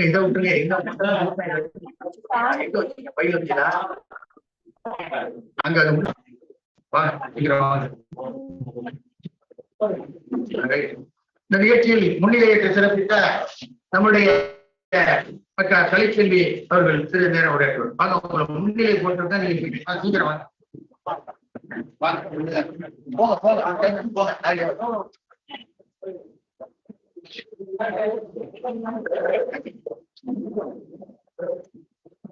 இதை விட்டுருங்க என்ன பையில வச்சீங்களா அங்க அது இந்த நிகழ்ச்சியில் முன்னிலையேற்று சிறப்பித்த நம்முடைய கலைச்செல்வி அவர்கள் சிறு நேரம் உரையாற்றுவார் வாங்க உங்களை முன்னிலை போட்டு நீங்க சீக்கிரம் வாங்க வாங்க போங்க போங்க அங்க போங்க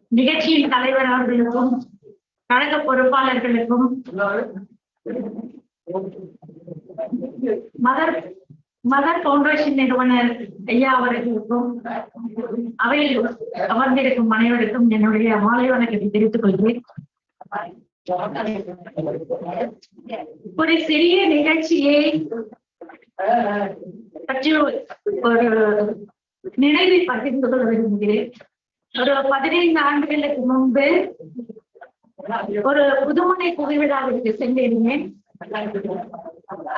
நிகழ்ச்சியின் தலைவர் அவர்களுக்கும் கழக பொறுப்பாளர்களுக்கும் மதர் மதர் பவுண்டேஷன் நிறுவனர் ஐயா அவர்களுக்கும் அவையில் அமர்ந்திருக்கும் அனைவருக்கும் என்னுடைய மாலை வணக்கத்தை தெரிவித்துக் கொள்கிறேன். ஒரு சிறிய நிகழ்ச்சியை பற்றி ஒரு நினைவை பகிர்ந்து கொள்ள விரும்புகிறேன். ஒரு பதினைந்து ஆண்டுகளுக்கு முன்பு ஒரு புதுமனை புகைவிழாவிற்கு சென்றிருந்தேன்.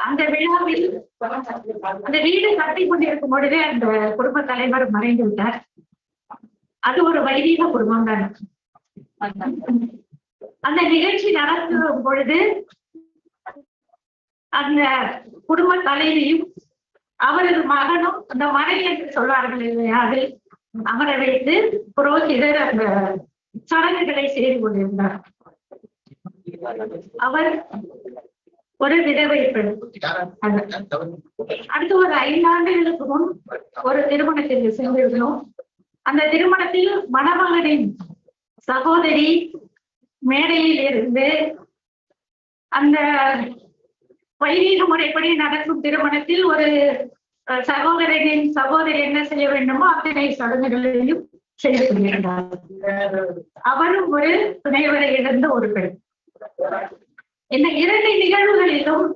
அந்த விழாவில் அந்த வீடு கட்டி கொண்டிருக்கும் பொழுதே அந்த குடும்ப தலைவர் மறைந்து விட்டார். அது ஒரு வைதீக குடும்பம் தான் அந்த நிகழ்ச்சி நடத்தும் பொழுது அந்த குடும்ப தலைவியும் அவரது மகனும் அந்த மனை என்று சொல்வார்கள் இல்லையா? அது அமர வைத்து புரோகிதர் அந்த சடங்குகளை செய்து கொண்டிருந்தார். அவர் ஒரு விதவை பெண். அடுத்து ஒரு ஐந்தாண்டுகளுக்கு முன் ஒரு திருமணத்திற்கு சென்றிருந்தோம். அந்த திருமணத்தில் மணமகனின் சகோதரி மேடையில் இருந்து அந்த வைதீக முறைப்படி நடக்கும் திருமணத்தில் ஒரு சகோதரனின் சகோதரி என்ன செய்ய வேண்டுமோ அத்தனை சடங்குகளையும் செய்து கொண்டிருந்தார். அவரும் ஒரு துணைவரை இழந்த ஒரு பெண். இந்த இரண்டு நிகழ்வுகளிலும்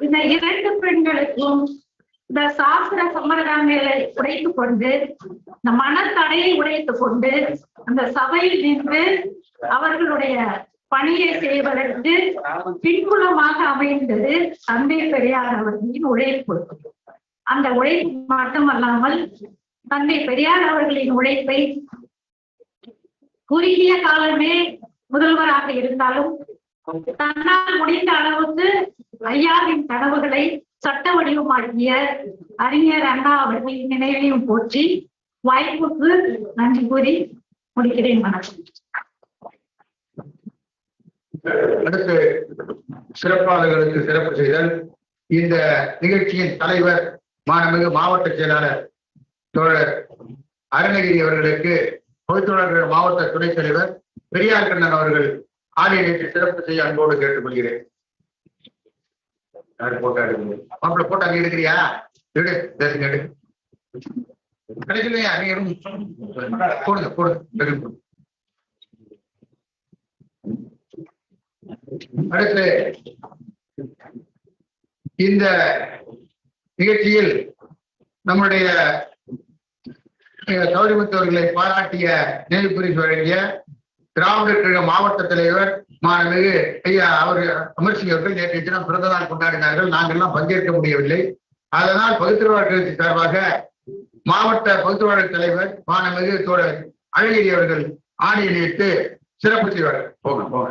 இந்த இரண்டு பெண்களுக்கும் இந்த சாஸ்திர சம்பிரதாயங்களை உடைத்துக் கொண்டு இந்த மனத்தடையை உடைத்துக் கொண்டு அந்த சபையில் நின்று அவர்களுடைய பணியை செய்வதற்கு பின்புலமாக அமைந்தது தந்தை பெரியார் அவர்களின் உழைப்பு. அந்த உழைப்பு மட்டுமல்லாமல் தந்தை பெரியார் அவர்களின் உழைப்பை குறுகிய காலமே முதல்வராக இருந்தாலும் தன்னால் முடிந்த அளவுக்கு ஐயாவின் கனவுகளை சட்ட வடிவமாக்கிய அறிஞர் அண்ணா அவர்களின் நினைவையும் போற்றி வாய்ப்புக்கு நன்றி கூறி முடிக்கிறேன். வணக்கம். அடுத்து சிறப்பாளர்களுக்கு சிறப்பு செய்தல். இந்த நிகழ்ச்சியின் தலைவர் மாண்புமிகு மாவட்ட செயலாளர் தோழர் அருணகிரி அவர்களுக்கு பொதுத்தொழர்கள் மாவட்ட துணைத் தலைவர் பெரியார் கண்ணன் அவர்கள் ஆடியனுக்கு சிறப்பு செய்ய அன்போடு கேட்டுக்கொள்கிறேன். போட்டா போட்டோ எடுக்கணும்? மாப்பிள்ள அங்க எடுக்கிறியா? எடு தேசங்க எடு கிடைக்கலையா நீ எடுங்க போடுங்க போடுங்க. எடுங்க. அடுத்து இந்த நிகழ்ச்சியில் நம்முடைய கௌரிமுத்தவர்களை பாராட்டிய நினைவு வழங்கிய திராவிடர் கழக மாவட்ட தலைவர் மாணவிகு ஐயா அவர் அமர்சிங் அவர்கள் நேற்று தினம் பிறந்த நாள் கொண்டாடினார்கள். நாங்கள்லாம் பங்கேற்க முடியவில்லை. அதனால் பகுத்தறிவாளர் கட்சி சார்பாக மாவட்ட பகுத்தறிவாளர் தலைவர் மாணவிகு தோழர் அழகிரி அவர்கள் ஆணையிட்டு சிறப்பு செய்வார்கள். போங்க போங்க.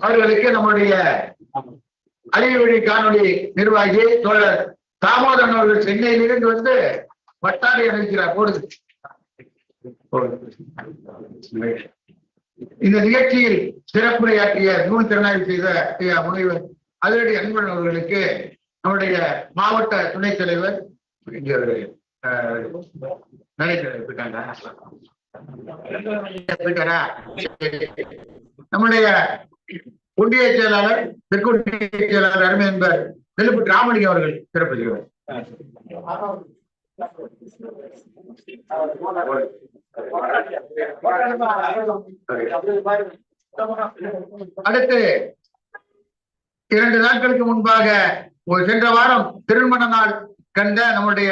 அவர்களுக்கு நம்முடைய அழிவழி காணொலி நிர்வாகி தோழர் தாமோதரன் அவர்கள் சென்னையிலிருந்து வந்து வட்டாரி அனுப்பிக்கிறார். போடுது இந்த நிகழ்ச்சியில் சிறப்புரையாற்றிய நூல் திறனாய்வு செய்த முனைவர் அதிரடி அன்பன் அவர்களுக்கு நம்முடைய மாவட்ட துணைத் தலைவர் இங்கே நம்முடைய ஒன்றிய செயலாளர் தெற்கொன்றிய செயலாளர் அருமை என்பர் நெல்லுப்பட்டு ராமலிங்கம் அவர்கள் சிறப்பு செய்வார் அடுத்து இரண்டு நாட்களுக்கு முன்பாக சென்ற வாரம் திருமண நாள் கண்ட நம்முடைய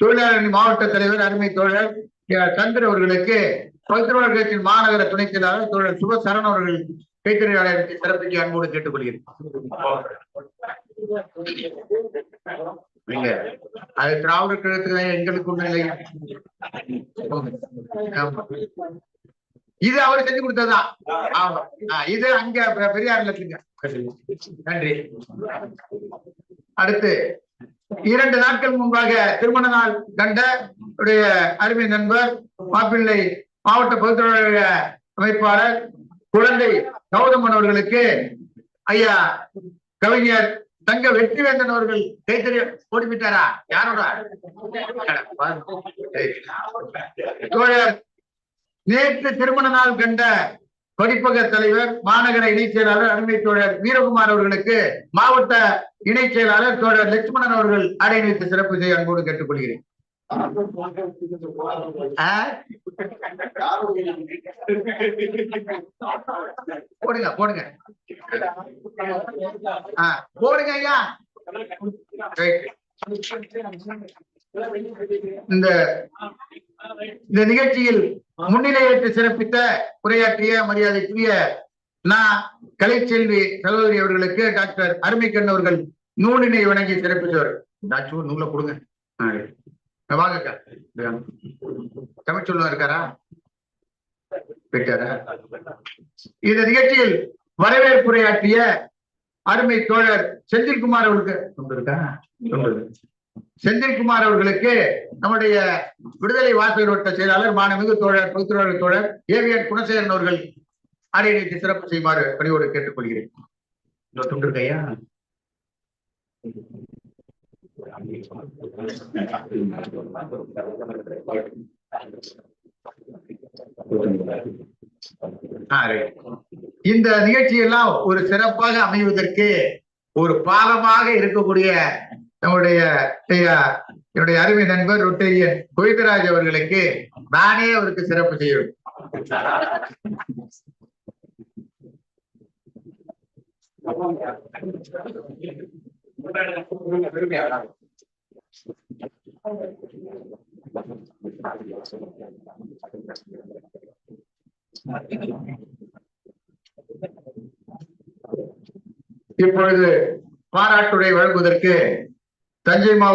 தொழிலாளர் மாவட்ட தலைவர் அருமை தோழர் சந்திர அவர்களுக்கு பகுத்தறிவாளர் கட்சியின் மாநகர துணைச் செயலாளர் தோழர் சுப சரண் அவர்கள் கைத்தறியாளருக்கு சிறப்பிக்க அன்போடு கேட்டுக்கொள்கிறேன். அது திராவிடர் கழகத்துல எங்களுக்கு ஒண்ணும் இல்லை இது அவர் செஞ்சு கொடுத்ததுதான் ஆமா. இது அங்க பெரியார் பெரியார்ல நன்றி. அடுத்து இரண்டு நாட்கள் முன்பாக திருமண நாள் கண்ட அருமை நண்பர் மாப்பிள்ளை மாவட்ட பொதுத்தொழிலாளர் அமைப்பாளர் குழந்தை கௌதமன் அவர்களுக்கு ஐயா கவிஞர் தங்க வெற்றிவேந்தன் அவர்கள் கைத்தறி ஓடிவிட்டாரா யாரோட? தோழர் நேற்று திருமண நாள் கண்ட படிப்பக தலைவர் மாநகர இணைச் செயலாளர் அருமை தோழர் வீரகுமார் அவர்களுக்கு மாவட்ட இணைச் செயலாளர் தோழர் லட்சுமணன் அவர்கள் அடை வைத்து சிறப்பு செய்ய அன்போடு கேட்டுக்கொள்கிறேன். போடுங்க போடுங்க. போடுங்க ஐயா. இந்த இந்த நிகழ்ச்சியில் முன்னிலையேற்று சிறப்பித்த உரையாற்றிய மரியாதைக்குரிய நான் கலைச்செல்வி சகோதரி அவர்களுக்கு டாக்டர் அருமைக்கண் அவர்கள் நூலினை வணங்கி சிறப்பித்தவர். டாக்டர் நூலை கொடுங்க. ஆ, வாங்கக்கா தமிழ்ச்சொல்லம் இருக்காரா? போயிட்டாரா இந்த நிகழ்ச்சியில் வரவேற்புரையாற்றிய அருமை தோழர் செந்தில்குமார் அவர்களுக்கு. இருக்கா செந்தில்குமார் அவர்களுக்கு நம்முடைய விடுதலை வாசகர் வட்ட செயலாளர் மாணமிகு தோழர் பகுத்தறிவாளர் தோழர் ஏவிஎன் குணசேகரன் அவர்கள் அடையணித்து சிறப்பு செய்யுமாறு பணியோடு கேட்டுக்கொள்கிறேன். இந்த நிகழ்ச்சியெல்லாம் ஒரு சிறப்பாக அமைவதற்கு ஒரு பாலமாக இருக்கக்கூடிய நம்முடைய என்னுடைய அருமை நண்பர் ரொட்டேரியன் கோவிந்தராஜ் அவர்களுக்கு நானே அவருக்கு சிறப்பு செய்வேன். இப்பொழுது பாராட்டுரை வழங்குவதற்கு தஞ்சை மாவட்ட